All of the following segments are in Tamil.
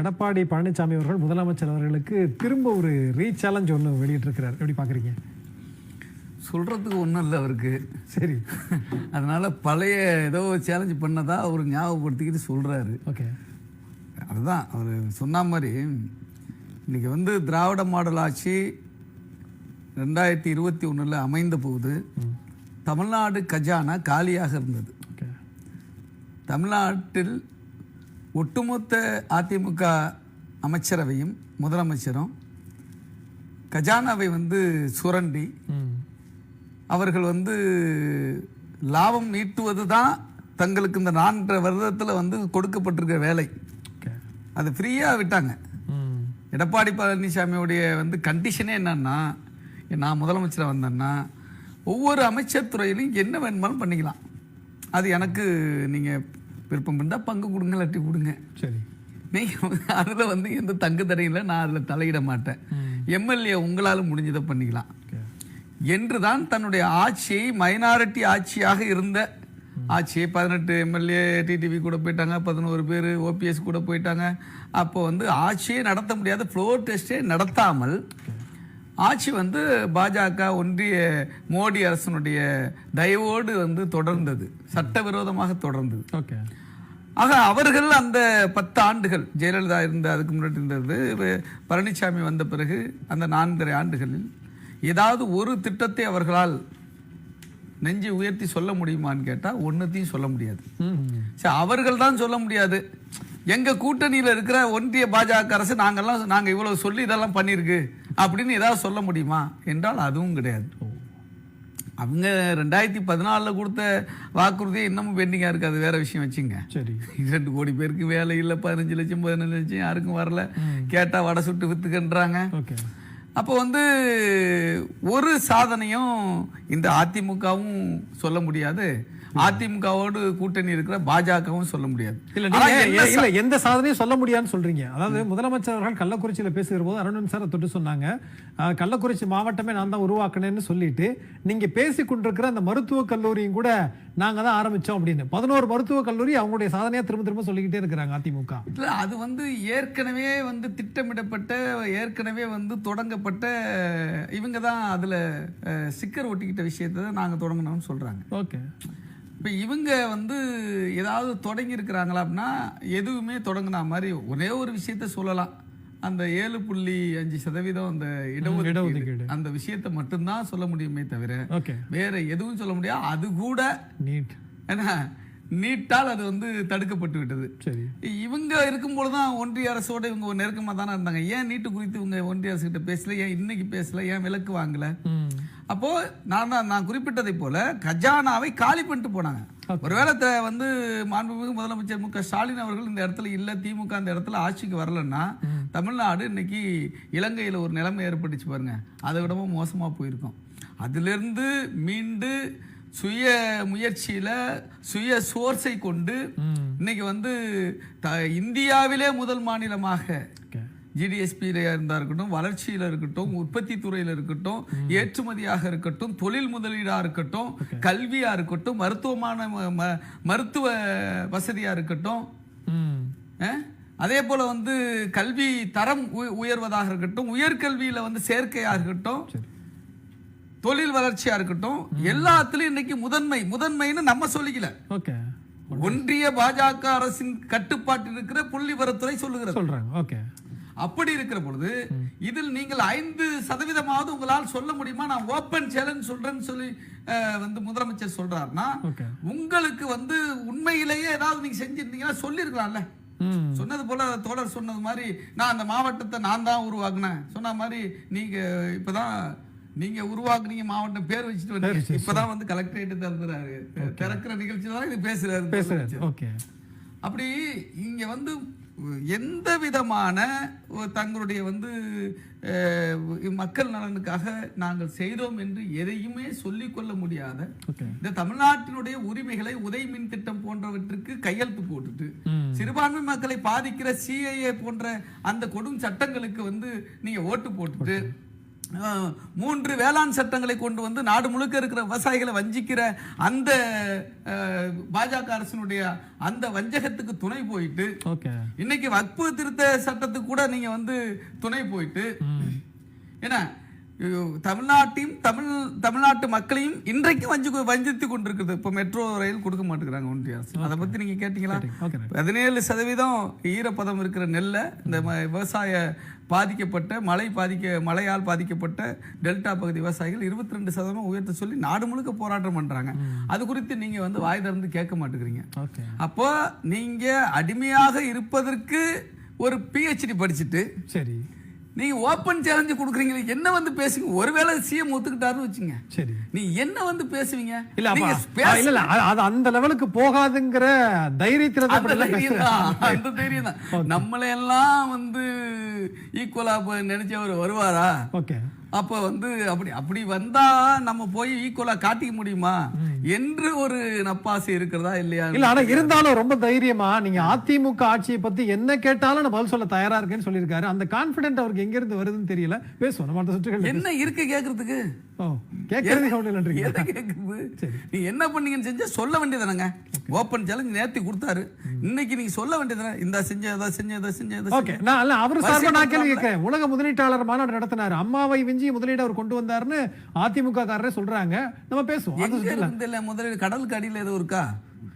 எடப்பாடி பழனிசாமி அவர்கள் முதலமைச்சர் அவர்களுக்கு திரும்ப ஒரு ரீசேலஞ்ச் ஒன்று வெளியிட்டிருக்கிறார். எப்படி பார்க்குறீங்க? சொல்கிறதுக்கு ஒன்றும் இல்லை அவருக்கு. சரி. அதனால் பழைய ஏதோ சேலஞ்ச் பண்ணதா அவர் ஞாபகப்படுத்திக்கிட்டு சொல்கிறாரு ஓகே. அதுதான் அவர் சொன்ன மாதிரி இன்றைக்கி வந்து திராவிட மாடல் ஆட்சி ரெண்டாயிரத்தி இருபத்தி ஒன்றில் அமைந்த போது தமிழ்நாடு கஜானா காலியாக இருந்தது. ஓகே. தமிழ்நாட்டில் ஒட்டுமொத்த அதிமுக அமைச்சரவையும் முதலமைச்சரும் கஜானாவை வந்து சுரண்டி அவர்கள் வந்து லாபம் ஈட்டுவது தான் தங்களுக்கு இந்த நான்கரை வருடத்தில் வந்து கொடுக்கப்பட்டிருக்க வேலை. அது ஃப்ரீயாக விட்டாங்க. எடப்பாடி பழனிசாமியுடைய வந்து கண்டிஷனே என்னன்னா நான் முதலமைச்சராக வந்தேன்னா ஒவ்வொரு அமைச்சர் துறையிலையும் என்ன வேணுமாலும் பண்ணிக்கலாம். அது எனக்கு நீங்கள் விருப்பம் இருந்தால் பங்கு கொடுங்க இல்லாட்டி கொடுங்க சரி. நீங்கள் அதில் வந்து எந்த தங்கு தடையில் நான் அதில் தலையிட மாட்டேன். எம்எல்ஏ உங்களால் முடிஞ்சதை பண்ணிக்கலாம். என்று தான் தன்னுடைய ஆட்சியை மைனாரிட்டி ஆட்சியாக இருந்த ஆட்சியை பதினெட்டு எம்எல்ஏ டிடிவி கூட போயிட்டாங்க பதினோரு பேர் ஓபிஎஸ் கூட போயிட்டாங்க. அப்போ வந்து ஆட்சியே நடத்த முடியாத ஃப்ளோர் டெஸ்டே நடத்தாமல் ஆட்சி வந்து பாஜக ஒன்றிய மோடி அரசனுடைய தயவோடு வந்து தொடர்ந்தது. சட்டவிரோதமாக தொடர்ந்தது. ஓகே. ஆக அவர்கள் அந்த பத்து ஆண்டுகள் ஜெயலலிதா இருந்த அதுக்கு முன்னாடி இருந்தது பழனிசாமி வந்த பிறகு அந்த நான்கரை ஆண்டுகளில் ஏதாவது ஒரு திட்டத்தை அவர்களால் நெஞ்சை உயர்த்தி சொல்ல முடியுமான்னு கேட்டால் ஒன்றுத்தையும் சொல்ல முடியாது. ம் சரி அவர்கள் தான் சொல்ல முடியாது. எங்க கூட்டணியில் இருக்கிற ஒன்றிய பாஜக அரசு நாங்கெல்லாம் நாங்கள் இவ்வளவு சொல்லி இதெல்லாம் பண்ணியிருக்கு அப்படின்னு ஏதாவது சொல்ல முடியுமா? என்றால் அதுவும் கிடையாது. அவங்க ரெண்டாயிரத்தி பதினாலில் கொடுத்த வாக்குறுதியே இன்னமும் பெண்டிங்காக இருக்குது அது வேற விஷயம் வச்சுங்க. சரி. ரெண்டு கோடி பேருக்கு வேலை இல்லை பதினஞ்சு லட்சம் பதினஞ்சு லட்சம் யாருக்கும் வரல. கேட்டால் வடை சுட்டு வித்துக்கன்றாங்க. ஓகே. அப்போ வந்து ஒரு சாதனையும் இந்த அதிமுகவும் சொல்ல முடியாது. அதிமுகவோடு கூட்டணி இருக்கிற பாஜகவும் சொல்ல முடியாது. இல்ல எந்த சாதனையும் சொல்ல முடியாதுன்னு சொல்றீங்க. அதாவது முதலமைச்சர் அவர்கள் கள்ளக்குறிச்சியில பேசுகிற போது அருணன் சார் தொட்டு சொன்னாங்க. கள்ளக்குறிச்சி மாவட்டமே நான் தான் உருவாக்குனேன்னு சொல்லிட்டு நீங்க பேசி கொண்டிருக்கிற அந்த மருத்துவக் கல்லூரியும் கூட நாங்க தான் ஆரம்பிச்சோம் அப்படின்னு. பதினோரு மருத்துவக் கல்லூரி அவங்களுடைய சாதனையா திரும்ப திரும்ப சொல்லிக்கிட்டே இருக்கிறாங்க அதிமுக. இல்ல அது வந்து ஏற்கனவே வந்து திட்டமிடப்பட்ட ஏற்கனவே வந்து தொடங்கப்பட்ட இவங்க தான் அதுல ஸ்டிக்கர் ஒட்டிக்கிட்ட விஷயத்தை தான் நாங்க தொடங்கினோம்னு சொல்றாங்க. ஓகே. இப்போ இவங்க வந்து ஏதாவது தொடங்கி இருக்கிறாங்களா அப்படின்னா எதுவுமே தொடங்கின மாதிரி ஒரே ஒரு விஷயத்த சொல்லலாம். அந்த ஏழு புள்ளி அஞ்சு சதவீதம் அந்த இடஒதுக்கீடு. அந்த விஷயத்தை மட்டும்தான் சொல்ல முடியுமே தவிர வேற எதுவும் சொல்ல முடியாது. அது கூட நீட். ஏன்னா நீட்டால் அது வந்து தடுக்கப்பட்டு விட்டது. சரி. இவங்க இருக்கும்போது தான் ஒன்றிய அரசோட இவங்க ஒரு நெருக்கமாக தானே இருந்தாங்க. ஏன் நீட்டு குறித்து இவங்க ஒன்றிய அரசு கிட்ட பேசல? ஏன் இன்னைக்கு பேசல? ஏன் விலக்கு வாங்கல? ம் அப்போ நான் தான் நான் குறிப்பிட்டதை போல கஜானாவை காலி பண்ணிட்டு போனாங்க. ஒருவேளை வந்து மாண்புமிகு முதலமைச்சர் மு க ஸ்டாலின் அவர்கள் இந்த இடத்துல இல்ல திமுக அந்த இடத்துல ஆட்சிக்கு வரலன்னா தமிழ்நாடு இன்னைக்கு இலங்கையில ஒரு நிலைமை ஏற்பட்டுச்சு பாருங்க. அதை விடவும் மோசமா போயிருக்கும். அதிலிருந்து மீண்டு சுய முயற்சியில சுய சோர்ஸை கொண்டு இன்னைக்கு வந்து இந்தியாவிலே முதல் மாநிலமாக ஜிடிஎஸ்பியில் இருந்தா இருக்கட்டும் வளர்ச்சியில் இருக்கட்டும் உற்பத்தி துறையில் இருக்கட்டும் ஏற்றுமதியாக இருக்கட்டும் தொழில் முதலீடா இருக்கட்டும் கல்வியா இருக்கட்டும் மருத்துவமான மருத்துவ வசதியா இருக்கட்டும். அதே போல வந்து கல்வி தரம் உய- உயர்வதாக இருக்கட்டும் உயர்கல்வியில வந்து சேர்க்கையா இருக்கட்டும் தொழில் வளர்ச்சியா இருக்கட்டும் எல்லாத்துலயும் இன்னைக்கு முதன்மை முதன்மைன்னு நம்ம சொல்லிக்கல. ஓகே. ஒன்றிய பாஜக அரசின் கட்டுப்பாட்டில் இருக்கிற புள்ளிவரத்துறை சொல்லுகிறது. சொல்றாங்க ஓகே. அப்படி இருக்கிற பொழுது இதில் நீங்கள் ஐந்து சதவீதமாவது உங்களால் சொல்ல முடியுமா? நான் ஓப்பன் சேலஞ்ச் சொல்றேன்னு சொல்லி வந்து முதலமைச்சர் சொல்றாருன்னா உங்களுக்கு வந்து உண்மையிலேயே ஏதாவது நீங்க செஞ்சிருந்தீங்கன்னா சொல்லியிருக்கலாம்ல. சொன்னது போல தோழர் சொன்னது மாதிரி நான் அந்த மாவட்டத்தை நான் தான் உருவாக்குனேன். சொன்ன மாதிரி நீங்க இப்பதான் நீங்க உருவாக்குனீங்க மாவட்டம் பேர் வச்சுட்டு வந்து இப்பதான் வந்து கலெக்டரேட் திறந்துறாரு. திறக்கிற நிகழ்ச்சி தான் இது பேசுறாரு பேசுறாரு. அப்படி இங்க வந்து எந்த விதமான தங்களுடைய வந்து மக்கள் நலனுக்காக நாங்கள் செய்தோம் என்று எதையுமே சொல்லிக்கொள்ள முடியாத இந்த தமிழ்நாட்டினுடைய உரிமைகளை உதய் மின் திட்டம் போன்றவற்றுக்கு கையெழுத்து போட்டுட்டு சிறுபான்மை மக்களை பாதிக்கிற சிஐஏ போன்ற அந்த கொடும் சட்டங்களுக்கு வந்து நீங்க ஓட்டு போட்டுட்டு மூன்று வேளாண் சட்டங்களை கொண்டு வந்து நாடு முழுக்க இருக்கிற விவசாயிகளை வஞ்சிக்கிற அந்த பாஜக அரசினுடைய அந்த வஞ்சகத்துக்கு துணை போயிட்டு இன்னைக்கு வக்பு திருத்த சட்டத்துக்கு கூட நீங்க வந்து துணை போயிட்டு ஏன்னா தமிழ்நாட்டையும் தமிழ் தமிழ்நாட்டு மக்களையும் இன்றைக்கும் வஞ்சி வஞ்சித்து கொண்டிருக்குது. இப்போ மெட்ரோ ரயில் கொடுக்க மாட்டேங்கிறாங்க ஒன்றிய அரசு. அதை பத்தி நீங்க கேட்டீங்களா? பதினேழு சதவீதம் ஈரப்பதம் இருக்கிற நெல்லை இந்த விவசாய பாதிக்கப்பட்ட மழை பாதிக்க மழையால் பாதிக்கப்பட்ட டெல்டா பகுதி விவசாயிகள் இருபத்தி ரெண்டு சதவீதம் உயர்த்த சொல்லி நாடு முழுக்க போராட்டம் பண்றாங்க. அது குறித்து நீங்க வந்து வாய் திறந்து கேட்க மாட்டேங்கிறீங்க. அப்போ நீங்க அடிமையாக இருப்பதற்கு ஒரு பிஹெச்டி படிச்சுட்டு சரி. நீங்க ஓப்பன் சேலஞ்சு கொடுக்குறீங்களே என்ன வந்து பேசுங்க? ஒருவேளை சிஎம் ஒத்துக்கிட்டாருன்னு வச்சுங்க. சரி. நீ என்ன வந்து பேசுவீங்க? இல்ல இல்ல இல்ல அது- அந்த லெவலுக்கு போகாதுங்கிற தைரியத்துல அந்த தைரியம். தான். அந்த தைரியம் தான். நம்மளை எல்லாம் வந்து ஈக்குவலா நினைச்சவர் வருவாரா? ஓகே அப்ப வந்து அப்படி அப்படி வந்தா நம்ம போய் ஈக்குவலா காட்டிக்க முடியுமா? என்று ஒரு நப்பாசை இருக்கிறதா இல்லையா? இல்ல ஆனா இருந்தாலும் ரொம்ப தைரியமா நீங்க அதிமுக ஆட்சியை பத்தி என்ன கேட்டாலும் நான் பதில் சொல்ல தயாரா இருக்கேன்னு சொல்லியிருக்காரு. அந்த கான்பிடென்ட் அவருக்கு எங்க இருந்து வருதுன்னு தெரியல. பேசுவோம் நம்ம அந்த சுற்றுகள் என்ன இருக்கு கேக்குறதுக்கு? கேட்கறதே? எதை கேக்குது நீ என்ன பண்ணீங்கன்னு செஞ்சா சொல்ல வேண்டியதானங்க ஓப்பன் சேலஞ்ச் நேத்தி கொடுத்தாரு. இன்னைக்கு நீங்க சொல்ல வேண்டியதானே இந்த செஞ்ச இதை செஞ்ச இதை செஞ்ச இதை ஓகே நான் இல்ல அவர் சார்பா வரிசை நான் கேள்வி பண்றாங்களா? கேட்கிறேன். உலக முதலீட்டாளர் மாநாடு நடத்தினாரு. அம்மாவை விஞ்சி முதலீடு அவர் கொண்டு வந்தாருன்னு அதிமுக காரரே சொல்றாங்க. நம்ம பேசுவோம். எங்க இருந்து இல்ல. முதல்ல கடலுக்கு அடியில எதுவும் இருக்கா?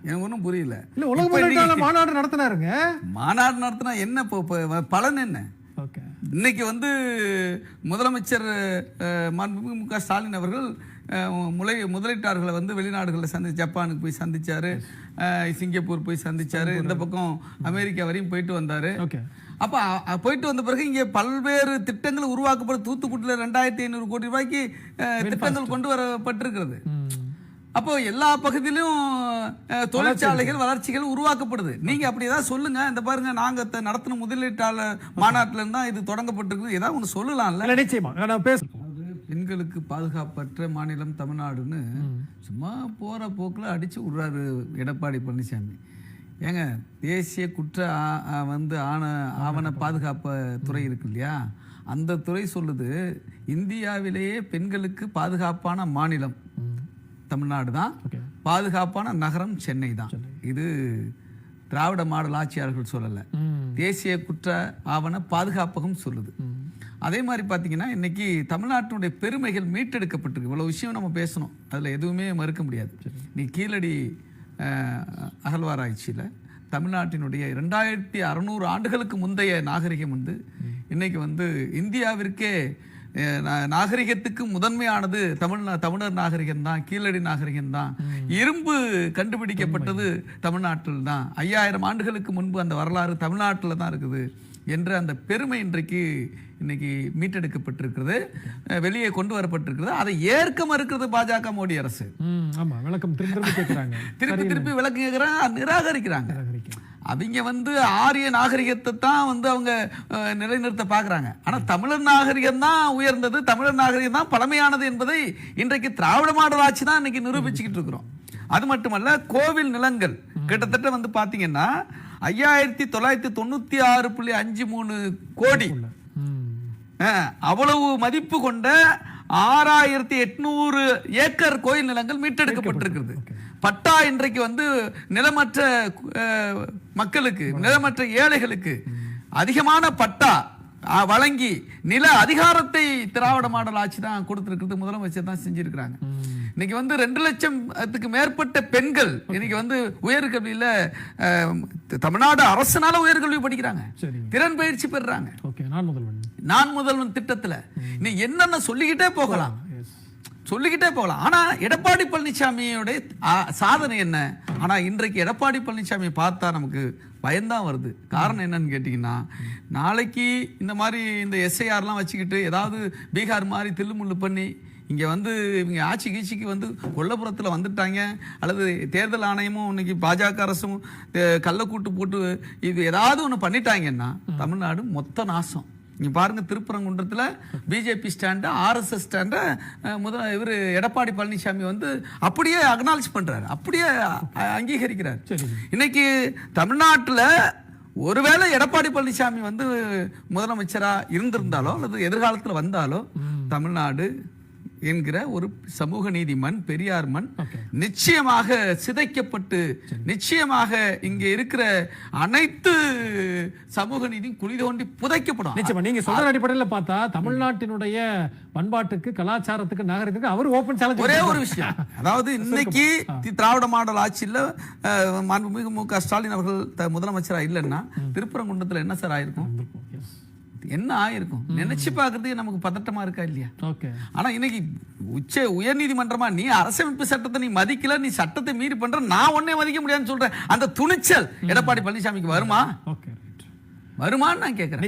எனக்கு ஒண்ணும் புரியல. இல்ல உலக முதலீட்டாளர் மாநாடு நடத்தினாருங்க. மாநாடு நடத்தினா என்ன இப்போ பலன் என்ன? இன்னைக்கு வந்து முதலமைச்சர் மாண்புமிகு மு க ஸ்டாலின் அவர்கள் முலை முதலீட்டாளர்களை வந்து வெளிநாடுகளில் சந்தி ஜப்பானுக்கு போய் சந்திச்சாரு. சிங்கப்பூர் போய் சந்திச்சாரு. இந்த பக்கம் அமெரிக்கா வரையும் போயிட்டு வந்தாரு. ஓகே. அப்ப போயிட்டு வந்த பிறகு இங்கே பல்வேறு திட்டங்கள் உருவாக்கப்படும் தூத்துக்குடியில் ரெண்டாயிரத்தி ஐநூறு கோடி ரூபாய்க்கு திட்டங்கள் கொண்டு வரப்பட்டிருக்கிறது. அப்போ எல்லா பகுதியிலும் தொழிற்சாலைகள் வளர்ச்சிகள் உருவாக்கப்படுது. நீங்க அப்படி ஏதாவது சொல்லுங்க. இந்த பாருங்க நாங்க நடத்தின முதலீட்டாளர் மாநாட்டுல இருந்தா இது தொடங்கப்பட்டிருக்கு ஏதாவது ஒன்று சொல்லலாம்ல? நிச்சயமா. நான் பெண்களுக்கு பாதுகாப்பற்ற மாநிலம் தமிழ்நாடுன்னு சும்மா போற போக்குல அடிச்சு விடுறாரு எடப்பாடி பழனிசாமி. ஏங்க தேசிய குற்ற வந்து ஆண ஆவண பாதுகாப்பு துறை இருக்கு இல்லையா? அந்த துறை சொல்லுது இந்தியாவிலேயே பெண்களுக்கு பாதுகாப்பான மாநிலம். தமிழ்நாடு தான் பாதுகாப்பான நகரம் சென்னை. தான் இது திராவிட மாடல் ஆட்சியாளர்கள் சொல்லலை. தேசிய குற்ற ஆவண பாதுகாப்பகம் சொல்லுது. அதே மாதிரி பார்த்தீங்கன்னா இன்னைக்கு தமிழ்நாட்டினுடைய பெருமைகள் மீட்டெடுக்கப்பட்டிருக்கு. இவ்வளோ விஷயம் நம்ம பேசணும். அதில் எதுவுமே மறுக்க முடியாது. நீ கீழடி அகழ்வாராய்ச்சியில் தமிழ்நாட்டினுடைய ரெண்டாயிரத்தி அறநூறு ஆண்டுகளுக்கு முந்தைய நாகரிகம் வந்து இன்னைக்கு வந்து இந்தியாவிற்கே நாகரிகத்துக்கு முதன்மையானது தமிழ் தமிழர் நாகரிகம் தான் கீழடி நாகரிகம் தான் இரும்பு கண்டுபிடிக்கப்பட்டது தமிழ்நாட்டில் தான் ஐயாயிரம் ஆண்டுகளுக்கு முன்பு அந்த வரலாறு தமிழ்நாட்டில் தான் இருக்குது என்ற அந்த பெருமை இன்றைக்கு இன்னைக்கு மீட்டெடுக்கப்பட்டிருக்கிறது. வெளியே கொண்டு வரப்பட்டிருக்கிறது. அதை ஏற்க மறுக்கிறது பாஜக மோடி அரசு. ஆமா விளக்கம் திரும்ப திரும்ப கேட்குறாங்க திருப்பி திருப்பி விளக்கு கேட்குறாங்க நிராகரிக்கிறாங்க. அவங்க வந்து ஆரிய நாகரிகத்தை தான் வந்து அவங்க நிலைநிறுத்த பார்க்குறாங்க. ஆனால் தமிழர் நாகரிகம் தான் உயர்ந்தது. தமிழர் நாகரிகம் தான் பழமையானது என்பதை இன்றைக்கு திராவிட மாடல் ஆட்சி தான் இன்னைக்கு நிரூபிச்சுக்கிட்டு இருக்கிறோம். அது மட்டுமல்ல கோவில் நிலங்கள். கிட்டத்தட்ட வந்து பார்த்தீங்கன்னா ஐயாயிரத்தி தொள்ளாயிரத்தி தொண்ணூற்றி ஆறு புள்ளி அஞ்சு மூணு கோடி. அவ்வளவு மதிப்பு கொண்ட ஆறாயிரத்தி எட்நூறு ஏக்கர் கோயில் நிலங்கள் மீட்டெடுக்கப்பட்டிருக்கிறது. பட்டா இன்றைக்கு வந்து நிலமற்ற மக்களுக்கு நிலமற்ற ஏழைகளுக்கு அதிகமான பட்டா வழங்கி நில அதிகாரத்தை திராவிட மாடல் ஆட்சி தான் கொடுத்திருக்கிறது. முதலமைச்சர் தான் செஞ்சிருக்கிறாங்க. இன்னைக்கு வந்து ரெண்டு லட்சத்துக்கு மேற்பட்ட பெண்கள் இன்னைக்கு வந்து உயர்கல்வியில தமிழ்நாடு அரசனால உயர்கல்வி படிக்கிறாங்க. திறன் பயிற்சி பெறுறாங்க. நான் முதல்வன் திட்டத்துல. நீ என்னென்ன சொல்லிக்கிட்டே போகலாம். சொல்லிக்கிட்டே போகலாம். ஆனா எடப்பாடி பழனிசாமியோட ஆ, சாதனை என்ன? ஆனா இன்றைக்கு எடப்பாடி பழனிசாமி பார்த்தா நமக்கு பயம்தான் வருது. காரணம் என்னன்னு கேட்டிங்கன்னா நாளைக்கு இந்த மாதிரி இந்த எஸ்ஐஆர்லாம் வச்சுக்கிட்டு ஏதாவது பீகார் மாதிரி தில்லுமுள்ளு பண்ணி இங்கே வந்து இவங்க ஆட்சி கீச்சிக்கு வந்து கொல்லப்புறத்தில் வந்துட்டாங்க. அல்லது தேர்தல் ஆணையமும் இன்னைக்கு பாஜக அரசும் கள்ளக்கூட்டு போட்டு இது ஏதாவது ஒன்று பண்ணிட்டாங்கன்னா தமிழ்நாடு மொத்த நாசம். நீங்க பாருங்க திருப்பரங்குன்றத்துல பிஜேபி ஸ்டாண்ட ஆர்எஸ்எஸ் ஸ்டாண்ட முதல் இவர் எடப்பாடி பழனிசாமி வந்து அப்படியே அக்னாலஜ் பண்றாரு. அப்படியே அங்கீகரிக்கிறார். சரி. இன்னைக்கு தமிழ்நாட்டுல ஒருவேளை எடப்பாடி பழனிசாமி வந்து முதலமைச்சரா இருந்திருந்தாலோ அல்லது எதிர்காலத்துல வந்தாலோ தமிழ்நாடு என்கிற ஒரு சமூக நீதி மண் பெரியார் மண். நிச்சயமாக சிதைக்கப்பட்டு நிச்சயமாக இங்கே இருக்கிற அனைத்து சமூக நீதியும் குழி தோண்டி புதைக்கப்படும். நிச்சயமா. நீங்க சொல்ற அடிப்படையில பார்த்தா தமிழ்நாட்டினுடைய பண்பாட்டுக்கு கலாச்சாரத்துக்கு நாகரிகத்துக்கு அவர் ஓபன் சேலஞ்ச் ஒரே ஒரு விஷயம். அதாவது இன்னைக்கு திராவிட மாடல் ஆட்சியில் மாண்புமிகு மு க ஸ்டாலின் அவர்கள் த- முதலமைச்சரா இல்லைன்னா திருப்பரங்குன்றத்துல என்ன சார் ஆயிருக்கும்? என்ன ஆயிருக்கும்? நினைச்சு பார்க்கறதுக்கு நமக்கு பதட்டமா இருக்கா இல்லையா? ஓகே. ஆனா இன்னைக்கு உச்ச உயர்நீதிமன்றமா நீ அரசமைப்பு சட்டத்தை நீ மதிக்கல நீ சட்டத்தை மீறி பண்ற நான் ஒன்னே மதிக்க முடியாதுன்னு சொல்றேன் அந்த துணிச்சல் எடப்பாடி பழனிசாமிக்கு வருமா? ஓகே ரைட் வருமான்னு நான் கேட்கிறேன்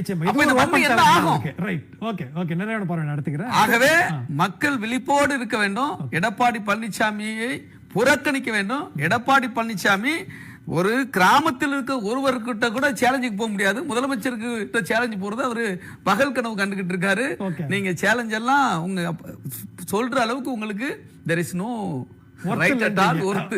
ஆகவே மக்கள் விழிப்போடு இருக்க வேண்டும். எடப்பாடி பழனிசாமியை புறக்கணிக்க வேண்டும். எடப்பாடி பழனிசாமி ஒரு கிராமத்தில் இருக்க ஒருவர்கிட்ட கூட சேலஞ்சுக்கு போக முடியாது முதலமைச்சருக்கு சேலஞ்சு போறது அவரு பகல் கனவு கண்டுகிட்டு இருக்காரு. நீங்க சேலஞ்ச் எல்லாம் உங்க சொல்ற அளவுக்கு உங்களுக்கு there is no right at all. Worth